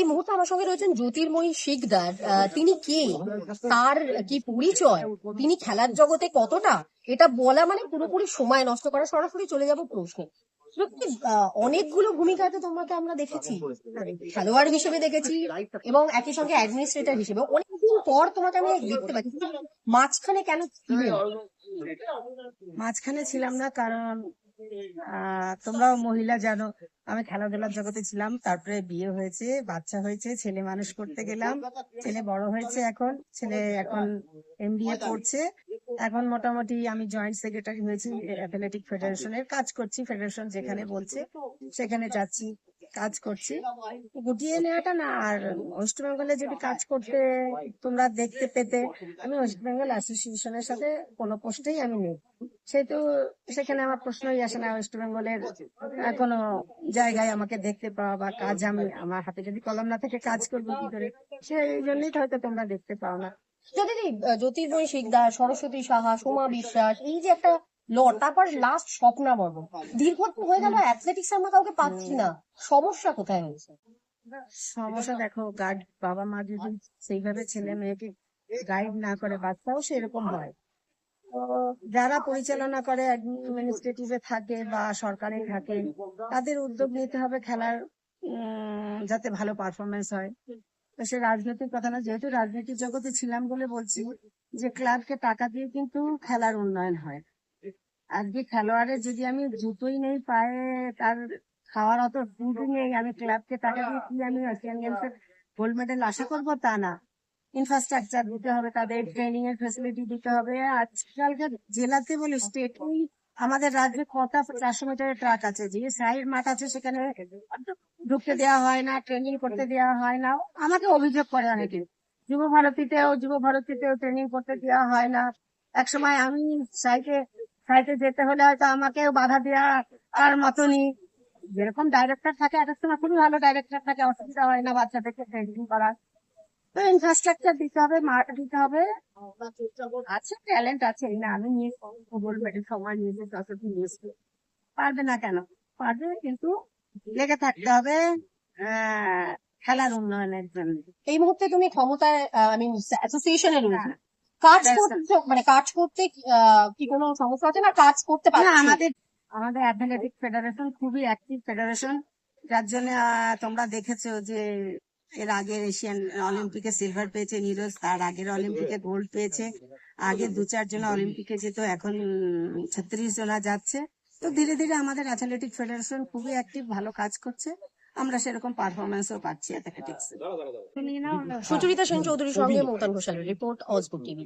এই মুহূর্তে আমার সঙ্গে রয়েছেন জ্যোতির্ময়ী শিকদার। তিনি কে? তার কি পরিচয়? তিনি খেলার জগতে কতটা? এটা বলা মানে পুরোপুরি সময় নষ্ট করা। সরাসরি চলে যাব প্রশ্নে। অনেকগুলো ভূমিকাতে তোমাকে আমরা দেখেছি। খেলোয়াড় হিসেবে দেখেছি এবং একই সঙ্গে অ্যাডমিনিস্ট্রেটর হিসেবে। অনেকদিন পর তোমাকে আমি দেখতে পাচ্ছি। মাঝখানে কেন মাঝখানে ছিলাম না, কারণ তোমরাও মহিলা জানো আমি খেলাধুলার জগতে ছিলাম, তারপরে বিয়ে হয়েছে, বাচ্চা হয়েছে, ছেলে মানুষ করতে গেলাম, ছেলে বড় হয়েছে এখন, ছেলে এখন এমবিএ পড়ছে এখন মোটামুটি আমি জয়েন্ট সেক্রেটারি হয়েছি অ্যাথলেটিক ফেডারেশনের কাজ করছি ফেডারেশন যেখানে বলছে, সেখানে যাচ্ছি। কাজ করছি। গুটিয়ে নেওয়াটা না আর ওয়েস্ট বেঙ্গলে যদি কাজ করতে তোমরা দেখতে পেতে আমি ওয়েস্ট বেঙ্গল অ্যাসোসিয়েশনের সাথে কোনো পোস্টেই আমি নেই। সেহেতু সেখানে আমার প্রশ্নই আসে না ওয়েস্ট বেঙ্গলের কোনো জায়গায় আমাকে দেখতে পাওয়া বা কাজ আমি আমার হাতে যদি কলম না থেকে কাজ করব কি করে? সেই জন্যই তো হয়তো তোমরা দেখতে পাও না। যদি জ্যোতির্ময়ী শিকদার সরস্বতী সাহা সোমা বিশ্বাস এই যে একটা লড় তারপর লাস্ট স্বপ্না বর্মন দীর্ঘদিন হয়ে গেল অ্যাথলেটিক্স আমরা কাউকে পাচ্ছি না। সমস্যা কোথায় হয়েছে? সমস্যা দেখো গার্ড বাবা মা যদি সেইভাবে ছেলে মেয়েকে গাইড না করে বাচ্চাও সেরকম হয়। যারা পরিচালনা করে অ্যাডমিনিস্ট্রেটিভে থাকে বা সরকারে থাকে তাদের উদ্যোগ নিতে হবে খেলার যাতে ভালো পারফরমেন্স হয়। তো সে রাজনৈতিক কথা না যেহেতু রাজনৈতিক জগতে ছিলাম বলে বলছি যে ক্লাবকে টাকা দিয়ে কিন্তু খেলার উন্নয়ন হয়। আজকে খেলোয়াড়ের যদি আমি জুতোই নেই, পায়ে তার খাওয়ার অত ফুডই নেই, আমি ক্লাবকে টাকা দিয়ে কি আমি এশিয়ান গেমসের গোল্ড মেডেল আশা করব? তা না। ইনফ্রাস্ট্রাকচার দিতে হবে, তাদের ট্রেনিং এর ফেসিলিটি দিতে হবে। আজকালকার জেলাতে বলে স্টেটেই আমাদের রাজ্যে কটা চারশো মিটারের ট্রাক আছে? যে সাইড মাঠ আছে, সেখানে ঢুকতে দেওয়া হয় না ট্রেনিং করতে দেওয়া হয় না। আমাকে অভিযোগ করে অনেকে। যুব ভারতীতেও যুব ভারতীতেও ট্রেনিং করতে দেওয়া হয় না। একসময় আমি সাইটে সাইটে যেতে হলে হয়তো আমাকেও বাধা দেওয়া আর মতনই। যেরকম ডাইরেক্টর থাকে এক সময় খুবই ভালো ডাইরেক্টর থাকে অসুবিধা হয় না বাচ্চাদেরকে ট্রেনিং করার। তো ইনফ্রাস্ট্রাকচার দিতে হবে মাঠ দিতে হবে। আছে ট্যালেন্ট আছে এই না আমি নিয়ে গোল্ড মেডেল সময় নিয়েছি যতটি নিয়েছি পারবে না কেন? পারবে কিন্তু লেগে থাকতে হবে খেলার উন্নয়নের জন্য। এই মুহূর্তে তুমি ক্ষমতায় আই মিন অ্যাসোসিয়েশনে রয়েছে। কাজ করতে মানে কাজ করতে কি কোনো সমস্যা আছে না কাজ করতে পারছি। আমাদের আমাদের অ্যাথলেটিক ফেডারেশন খুবই অ্যাক্টিভ ফেডারেশন যার জন্য তোমরা দেখেছ যে এর আগের এশিয়ান অলিম্পিকে সিলভার পেয়েছে নিরজ তার আগের অলিম্পিকে গোল্ড পেয়েছে। আগে দু চার জন অলিম্পিকে যেত এখন ছত্রিশ জনা যাচ্ছে। তো ধীরে ধীরে আমাদের অ্যাথলেটিক ফেডারেশন খুবই অ্যাক্টিভ ভালো কাজ করছে। আমরা সেরকম পারফরমেন্সও পাচ্ছি অ্যাথলেটিক্স সুচরিতা সেন চৌধুরীর সঙ্গে মৌতান ঘোষালের রিপোর্ট অজবুক টিভি